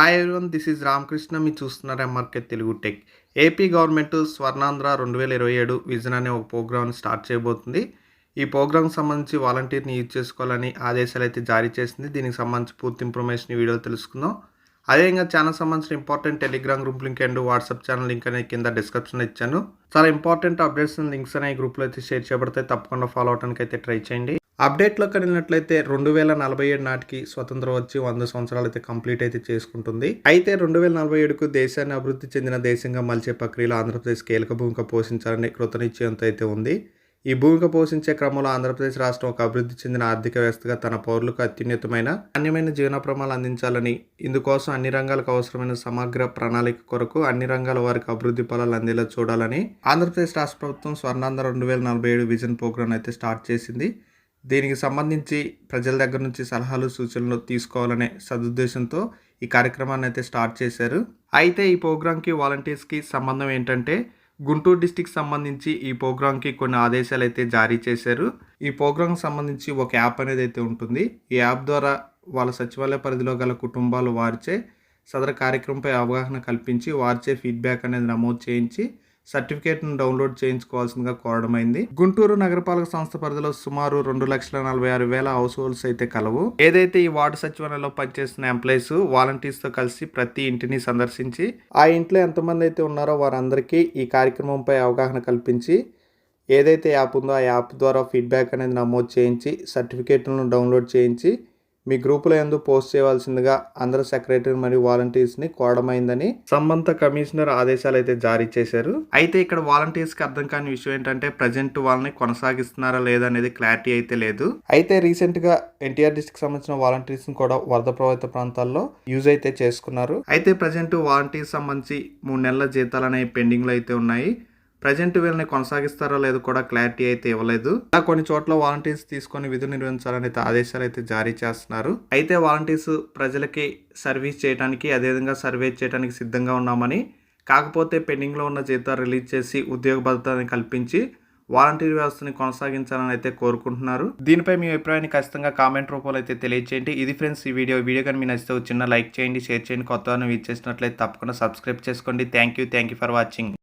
Hi everyone this is Ramakrishna మీరు చూస్తున్నారు MRK Telugu tech AP government Swarnandhra రెండు వేల ఇరవై ఏడు విజన్ అనే ఒక ప్రోగ్రామ్ని స్టార్ట్ చేయబోతుంది. ఈ ప్రోగ్రామ్కి సంబంధించి వాలంటీర్ని యూజ్ చేసుకోవాలని ఆదేశాలు అయితే జారీ చేసింది. దీనికి సంబంధించి పూర్తి ఇన్ఫర్మేషన్ ఈ వీడియోలో తెలుసుకుందాం. అదేవిధంగా ఛానల్ సంబంధించిన important telegram group link and WhatsApp channel link అనేది కింద డిస్క్రిప్షన్లో ఇచ్చాను. చాలా ఇంపార్టెంట్ అప్డేట్స్ లింక్స్ అనే గ్రూప్లో అయితే షేర్ చేయబడితే తప్పకుండా ఫాలో అవడానికి అయితే ట్రై చేయండి. అప్డేట్లోకి వెళ్ళినట్లయితే రెండు వేల నలభై ఏడు నాటికి స్వతంత్రం వచ్చి వంద సంవత్సరాలు అయితే కంప్లీట్ అయితే చేసుకుంటుంది. అయితే రెండు వేల నలభై ఏడుకు దేశాన్ని అభివృద్ధి చెందిన దేశంగా మలిచే ప్రక్రియలో ఆంధ్రప్రదేశ్ కీలక భూమిక పోషించాలని కృతనిశ్చయంతో అయితే ఉంది. ఈ భూమిక పోషించే క్రమంలో ఆంధ్రప్రదేశ్ రాష్ట్రం ఒక అభివృద్ధి చెందిన ఆర్థిక వ్యవస్థగా తన పౌరులకు అత్యున్నతమైన నాణ్యమైన జీవన ప్రమాణాలు అందించాలని ఇందుకోసం అన్ని రంగాలకు అవసరమైన సమగ్ర ప్రణాళిక కొరకు అన్ని రంగాల వారికి అభివృద్ధి ఫలాలు అందేలా చూడాలని ఆంధ్రప్రదేశ్ రాష్ట్ర ప్రభుత్వం స్వర్ణాంధ్ర రెండు వేల నలభై ఏడు విజన్ ప్రోగ్రాం అయితే స్టార్ట్ చేసింది. దీనికి సంబంధించి ప్రజల దగ్గర నుంచి సలహాలు సూచనలు తీసుకోవాలనే సదుద్దేశంతో ఈ కార్యక్రమాన్ని అయితే స్టార్ట్ చేశారు. అయితే ఈ ప్రోగ్రాంకి వాలంటీర్స్కి సంబంధం ఏంటంటే గుంటూరు డిస్టిక్ సంబంధించి ఈ ప్రోగ్రాంకి కొన్ని ఆదేశాలు అయితే జారీ చేశారు. ఈ ప్రోగ్రాంకి సంబంధించి ఒక యాప్ అనేది అయితే ఉంటుంది. ఈ యాప్ ద్వారా వాళ్ళ సచివాలయ పరిధిలో గల కుటుంబాలు వారిచే సదర కార్యక్రమంపై అవగాహన కల్పించి వారిచే ఫీడ్బ్యాక్ అనేది నమోదు చేయించి సర్టిఫికేట్ను డౌన్లోడ్ చేయించుకోవాల్సిందిగా కోరడమైంది గుంటూరు నగరపాలక సంస్థ పరిధిలో సుమారు రెండు లక్షల నలభై ఆరు వేల హౌస్ హోల్డ్స్ అయితే కలవు. ఏదైతే ఈ వార్డు సచివాలయంలో పనిచేస్తున్న ఎంప్లాయీస్ వాలంటీర్స్తో కలిసి ప్రతి ఇంటిని సందర్శించి ఆ ఇంట్లో ఎంతమంది అయితే ఉన్నారో వారందరికీ ఈ కార్యక్రమంపై అవగాహన కల్పించి ఏదైతే యాప్ ఉందో ఆ యాప్ ద్వారా ఫీడ్బ్యాక్ అనేది నమోదు చేయించి సర్టిఫికేట్లను డౌన్లోడ్ చేయించి మీ గ్రూపులో ఎందు పోస్ట్ చేయవలసిందిగా అందరు సెక్రటరీ మరియు వాలంటీర్స్ని కోరడమైందని సంబంధ కమిషనర్ ఆదేశాలు అయితే జారీ చేశారు. అయితే ఇక్కడ వాలంటీర్స్కి అర్థం కాని విషయం ఏంటంటే ప్రజెంట్ వాళ్ళని కొనసాగిస్తున్నారా లేదా అనేది క్లారిటీ అయితే లేదు. అయితే రీసెంట్గా ఎన్టీఆర్ డిస్ట్రిక్ట్ సంబంధించిన వాలంటీర్స్ని కూడా వరద ప్రభావిత ప్రాంతాల్లో యూజ్ అయితే చేసుకున్నారు. అయితే ప్రజెంట్ వాలంటీర్స్ సంబంధించి మూడు నెలల జీతాలు అనేవి పెండింగ్లో అయితే ఉన్నాయి. ప్రజెంట్ వీళ్ళని కొనసాగిస్తారో లేదో కూడా క్లారిటీ అయితే ఇవ్వలేదు. ఇలా కొన్ని చోట్ల వాలంటీర్స్ తీసుకొని విధులు నిర్వహించాలని అయితే ఆదేశాలు అయితే జారీ చేస్తున్నారు. అయితే వాలంటీర్స్ ప్రజలకి సర్వీస్ చేయడానికి అదేవిధంగా సర్వే చేయడానికి సిద్ధంగా ఉన్నామని కాకపోతే పెండింగ్లో ఉన్న జీతాలు రిలీజ్ చేసి ఉద్యోగ భద్రతని కల్పించి వాలంటీర్ వ్యవస్థని కొనసాగించాలని అయితే కోరుకుంటున్నారు. దీనిపై మీ అభిప్రాయాన్ని ఖచ్చితంగా కామెంట్ రూపంలో అయితే తెలియజేయండి ఇది ఫ్రెండ్స్ ఈ వీడియో. వీడియో కానీ మీ నచ్చితే చిన్న లైక్ చేయండి షేర్ చేయండి. కొత్త వీచ్ చేసినట్లయితే తప్పకుండా సబ్స్క్రైబ్ చేసుకోండి. Thank you. Thank you for watching.